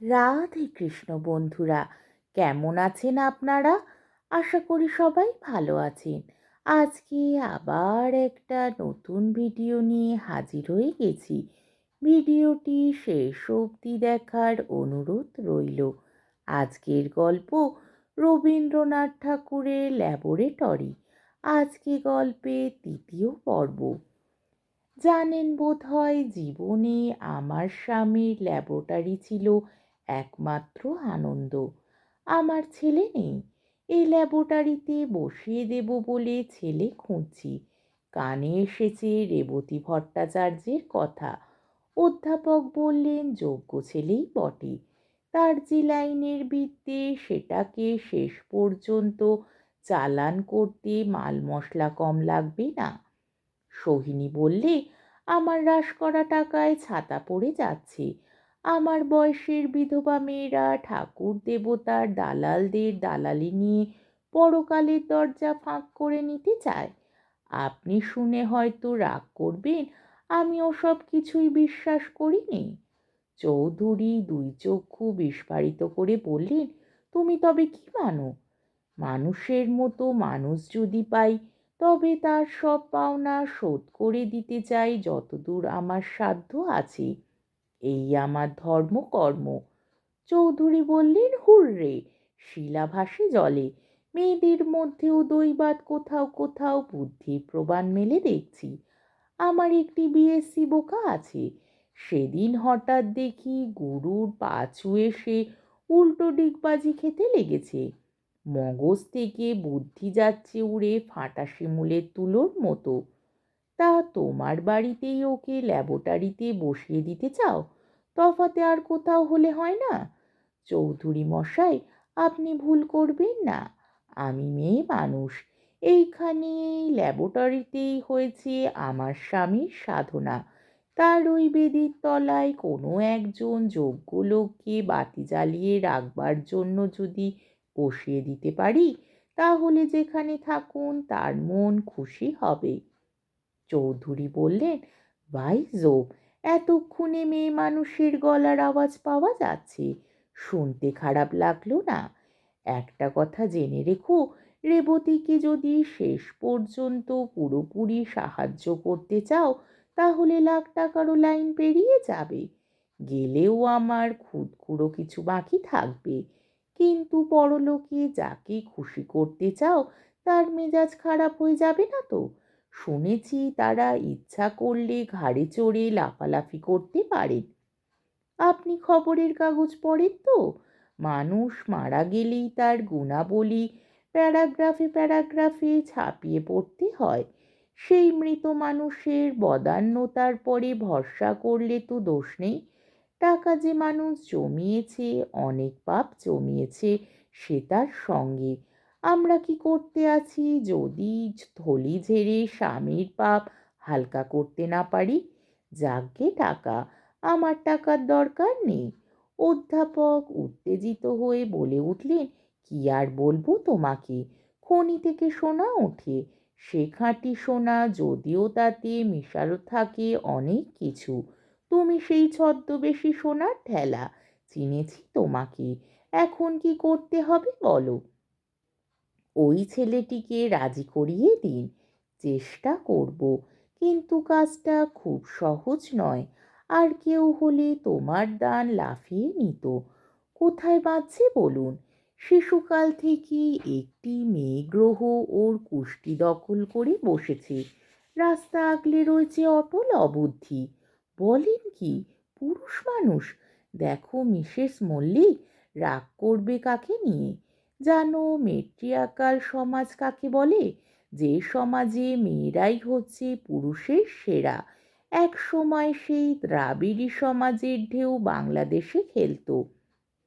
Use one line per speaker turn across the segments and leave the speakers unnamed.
রাধে কৃষ্ণ বন্ধুরা, কেমন আছেন আপনারা? আশা করি সবাই ভালো আছেন। আজকে আবার একটা নতুন ভিডিও নিয়ে হাজির হয়ে গেছি। ভিডিওটি শেষ অবধি দেখার অনুরোধ রইল। আজকের গল্প রবীন্দ্রনাথ ঠাকুরের ল্যাবরেটরি। আজকে গল্পের তৃতীয় পর্ব। জানেন বোধ হয় জীবনে আমার স্বামীর ল্যাবরেটরি ছিল একমাত্র আনন্দ। আমার ছেলে নেই। এই ল্যাবরেটরিতে বসিয়ে দেব বলে ছেলে খুঁজছি। কানে এসেছে রেবতী ভট্টাচার্যের কথা। অধ্যাপক বললেন, যোগ্য ছেলেই বটে। তার যে লাইনের বৃত্তে সেটাকে শেষ পর্যন্ত চালান করতে মাল মশলা কম লাগবে না? সোহিনী বললে, আমার হ্রাস করা টাকায় ছাতা পড়ে যাচ্ছে। আমার বয়সের বিধবা মেয়েরা ঠাকুর দেবতার দালালদের দালালি নিয়ে পরকালের দরজা ফাঁক করে নিতে চায়। আপনি শুনে হয়তো রাগ করবেন, আমি ওসব কিছুই বিশ্বাস করিনি। চৌধুরী দুই চক্ষু বিস্ফারিত করে বললেন, তুমি তবে কি মানো? মানুষের মতো মানুষ যদি পাই, তবে তার সব পাওনা শোধ করে দিতে চাই যতদূর আমার সাধ্য আছে। এই আমার ধর্ম কর্ম চৌধুরী বললেন, হুররে, শিলাভাসে জলে। মেয়েদের মধ্যেও দৈবাত কোথাও কোথাও বুদ্ধির প্রমাণ মেলে দেখছি। আমার একটি বিএসসি বোকা আছে। সেদিন হঠাৎ দেখি গুরুর পাঁচু এসে উল্টো ডিগবাজি খেতে লেগেছে। মগজ থেকে বুদ্ধি যাচ্ছে উড়ে ফাটা শিমুলের তুলোর মতো। তা তোমার বাড়িতেই ওকে ল্যাবরেটরিতে বসিয়ে দিতে চাও? তফাতে আর কোথাও হলে হয় না। চৌধুরী মশাই, আপনি ভুল করবেন না। আমি মেয়ে মানুষ। এইখানে ল্যাবরেটরিতেই হয়েছে আমার স্বামীর সাধনা। তার ওই বেদির তলায় কোনো একজন যোগ্য লোককে বাতি জ্বালিয়ে রাখবার জন্য যদি বসিয়ে দিতে পারি, তাহলে যেখানে থাকুন তার মন খুশি হবে। চৌধুরী বললেন, ভাই জোব এতক্ষণে মেয়ে মানুষের গলার আওয়াজ পাওয়া যাচ্ছে। শুনতে খারাপ লাগল না। একটা কথা জেনে রেখো, রেবতীকে যদি শেষ পর্যন্ত পুরোপুরি সাহায্য করতে চাও, তাহলে লাখ টাকারও লাইন পেরিয়ে যাবে। গেলেও আমার খুদকুড়ো কিছু বাকি থাকবে। কিন্তু পরলোকে যাকে খুশি করতে চাও, তার মেজাজ খারাপ হয়ে যাবে না তো? শুনেছি তারা ইচ্ছা করলে ঘাড়ে চড়ে লাফালাফি করতে পারেন। আপনি খবরের কাগজ পড়েন তো। মানুষ মারা গেলেই তার গুণাবলী প্যারাগ্রাফে প্যারাগ্রাফে ছাপিয়ে পড়তে হয়। সেই মৃত মানুষের বদান্যতার পরে ভরসা করলে তো দোষ নেই। টাকা যে মানুষ জমিয়েছে, অনেক পাপ জমিয়েছে, সে তার সঙ্গে আমরা কি করতে আছি? যদি থলি ঝেড়ে স্বামীর পাপ হালকা করতে না পারি, যাকে টাকা? আমার টাকার দরকার নেই। অধ্যাপক উত্তেজিত হয়ে বলে উঠলেন, কি আর বলব তোমাকে? খনি থেকে সোনা ওঠে। সে খাঁটি সোনা যদিও তাতে মিশালো থাকে অনেক কিছু। তুমি সেই ছদ্মবেশী সোনার ঠেলা চিনেছি তোমাকে। এখন কি করতে হবে বলো? ওই ছেলেটিকে রাজি করিয়ে দিন, চেষ্টা করব। কিন্তু কাজটা খুব সহজ নয়। আর কেউ হলে তোমার দান লাফিয়ে নিত। কোথায় বাঁচছে বলুন? শিশুকাল থেকেই একটি মেয়ে গ্রহ ওর কুষ্টি দখল করে বসেছে। রাস্তা আগলে রয়েছে অটল অবুদ্ধি। বলেন কি, পুরুষ মানুষ? দেখো মিসেস মল্লিক, রাগ করবে কাকে নিয়ে? জানো মেট্রিয়াকাল সমাজ কাকে বলে? যে সমাজে মেয়েরাই হচ্ছে পুরুষের সেরা। এক সময় সেই দ্রাবিড়ি সমাজের ঢেউ বাংলাদেশে খেলতো।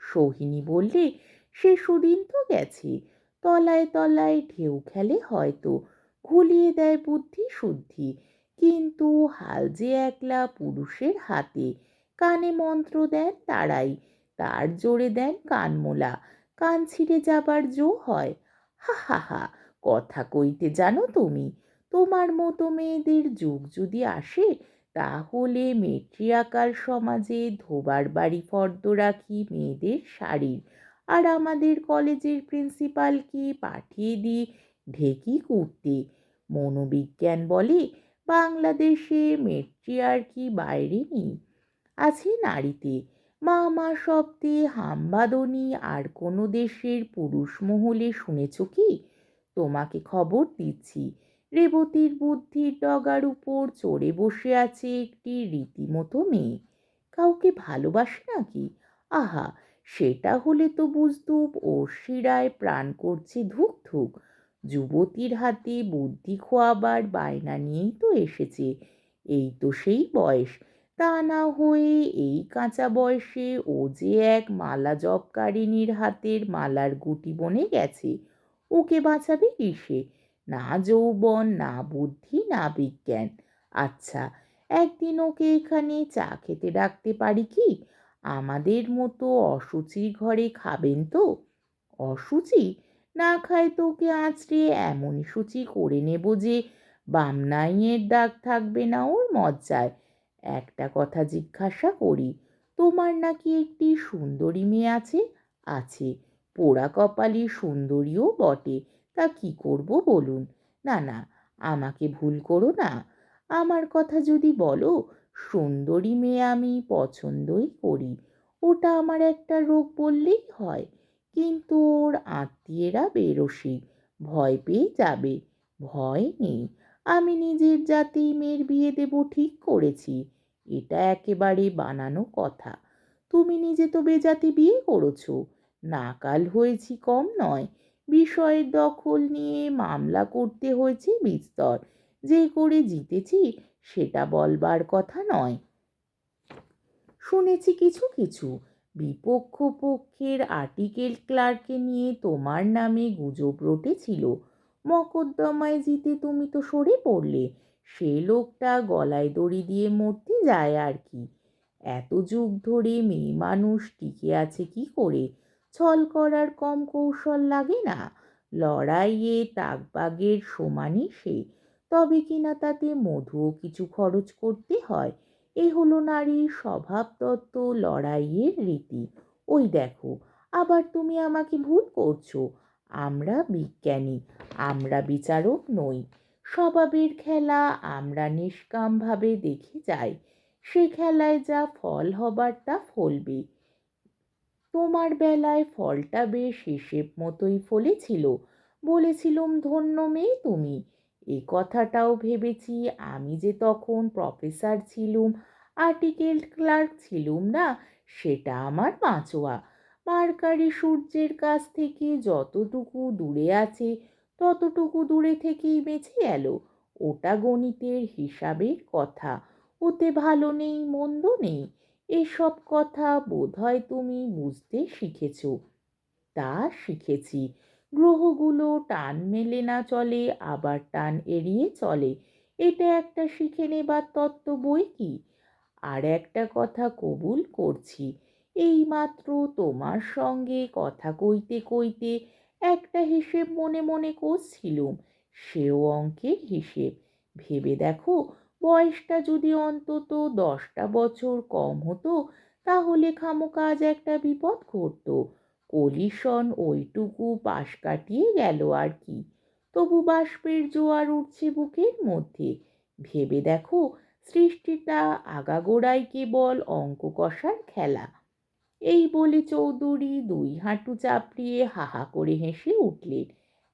সোহিনী বললে, সে সুদিন তো গেছে। তলায় তলায় ঢেউ খেলে হয়তো। ঘুলিয়ে দেয় বুদ্ধি শুদ্ধি। কিন্তু হাল যে একলা পুরুষের হাতে। কানে মন্ত্র দেন তারাই। তার জোরে দেন কানমোলা। কান ছিঁড়ে যাবার জো হয়। হা হা হা, কথা কইতে জানো তুমি? তোমার মতো মেয়েদের যুগ যদি আসে, তাহলে মেট্রিয়াকাল সমাজে ধোবার বাড়ি ফর্দ রাখি মেয়েদের শাড়ির। আর আমাদের কলেজের প্রিন্সিপালকে পাঠিয়ে দিই ঢেকি কুর্তি। মনোবিজ্ঞান বলে, বাংলাদেশে মেট্রিয়ার কি বাইরে নেই? আছে নারীতে। মা মা শব্দে হামবাদনি আর কোনো দেশের পুরুষ মহলে শুনেছ কি? তোমাকে খবর দিচ্ছি। রেবতীর বুদ্ধির ডগার উপর চড়ে বসে আছে একটি রীতিমতো মেয়ে। কাউকে ভালোবাসে নাকি? আহা, সেটা হলে তো বুঝতুম ওর শিরায় প্রাণ করছে ধুক ধুক যুবতীর হাতে বুদ্ধি খোয়াবার বায়না নিয়েই তো এসেছে। এই তো সেই বয়স। তা না হয়ে এই কাঁচা বয়সে ও যে এক মালা জবকারিনীর হাতের মালার গুটি বনে গেছে, ওকে বাঁচাবে কিসে? না যৌবন, না বুদ্ধি, না বিজ্ঞান। আচ্ছা একদিন ওকে এখানে চা খেতে ডাকতে পারি কি? আমাদের মতো অসুচির ঘরে খাবেন তো? অসুচি? না খায় তোকে আঁচড়ে এমনই সূচি করে নেব যে বামনাইয়ের দাগ থাকবে না ওর মজ্জায়। একটা কথা জিজ্ঞাসা করি, তোমার নাকি একটি সুন্দরী মেয়ে আছে? আছে। পোড়া কপালি সুন্দরীও বটে। তা কি করব বলুন? না না, আমাকে ভুল করো না। আমার কথা যদি বলো, সুন্দরী মেয়ে আমি পছন্দই করি। ওটা আমার একটা রোগ বললেই হয়। কিন্তু ওর আত্মীয়েরা বেরসি ভয় পেয়ে যাবে। ভয় নেই। আমি নিজের জাতেই মেয়ের বিয়ে দেব ঠিক করেছি। এটা একেবারে বানানো কথা। তুমি নিজে তো বেজাতে বিয়ে করেছ। নাকাল হয়েছি কম নয়। বিষয়ের দখল নিয়ে মামলা করতে হয়েছে বিস্তর। যে করে জিতেছি সেটা বলবার কথা নয়। শুনেছি কিছু কিছু। বিপক্ষ পক্ষের আর্টিকেল ক্লার্কে নিয়ে তোমার নামে গুজব রটেছিল। মকদ্দমায় জিতে তুমি তো সরে পড়লে। সে লোকটা গলায় দড়ি দিয়ে মরতে যায় আর কি। এত যুগ ধরে মেয়ে মানুষ টিকে আছে কি করে? ছল করার কম কৌশল লাগে না। লড়াইয়ে তাকবাগের সমানই সে। তবে কিনা তাতে মধুও কিছু খরচ করতে হয়? এ হলো নারীর স্বভাবতত্ত্ব লড়াইয়ের রীতি। ওই দেখো, আবার তুমি আমাকে ভুল করছ। আমরা বিজ্ঞানী, আমরা বিচারক নই। স্বভাবের খেলা আমরা নিষ্কামভাবে দেখে যাই। সে খেলায় যা ফল হবার তা ফলবে। তোমার বেলায় ফলটা বেশ হিসেব মতোই ফলেছিল। বলেছিলুম, ধন্য মেয়ে তুমি। এ কথাটাও ভেবেছি আমি যে তখন প্রফেসর ছিলুম, আর্টিকেল ক্লার্ক ছিলুম না, সেটা আমার পাঁচোয়া। মার্কারি সূর্যের কাছ থেকে যতটুকু দূরে আছে ততটুকু দূরে থেকেই বেঁচে এলো। ওটা গণিতের হিসাবের কথা। ওতে ভালো নেই, মন্দ নেই। এসব কথা বোধহয় তুমি বুঝতে শিখেছ। তা শিখেছি। গ্রহগুলো টান মেলে না চলে, আবার টান এড়িয়ে চলে। এটা একটা শিখে নেবার তত্ত্ব বই কি? আর একটা কথা কবুল করছি। এই মাত্র তোমার সঙ্গে কথা কইতে কইতে একটা হিসেব মনে মনে করছিলুম। সেও অঙ্কের হিসেব। ভেবে দেখো, বয়সটা যদি অন্তত দশটা বছর কম হতো, তাহলে খামোকাজ একটা বিপদ ঘটত। কলিশন ওইটুকু পাশ কাটিয়ে গেল আর কি। তবু বাষ্পের জোয়ার উঠছে বুকের মধ্যে। ভেবে দেখো, সৃষ্টিটা আগাগোড়াই কেবল অঙ্ক কষার খেলা। এই বলে চৌধুরী দুই হাঁটু চাপড়িয়ে হাহা করে হেসে উঠলেন।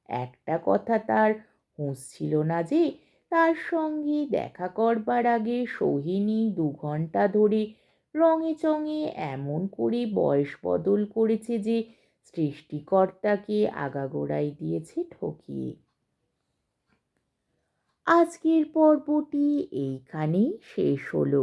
একটা কথা তার হুঁশ ছিল না যে, তার সঙ্গে দেখা করবার আগে সোহিনী দু ঘণ্টা ধরে রঙে চঙে এমন করে বয়স বদল করেছে যে, সৃষ্টিকর্তাকে আগাগোড়াই দিয়েছে ঠকিয়ে। আজকের পর্বটি এইখানেই শেষ হলো।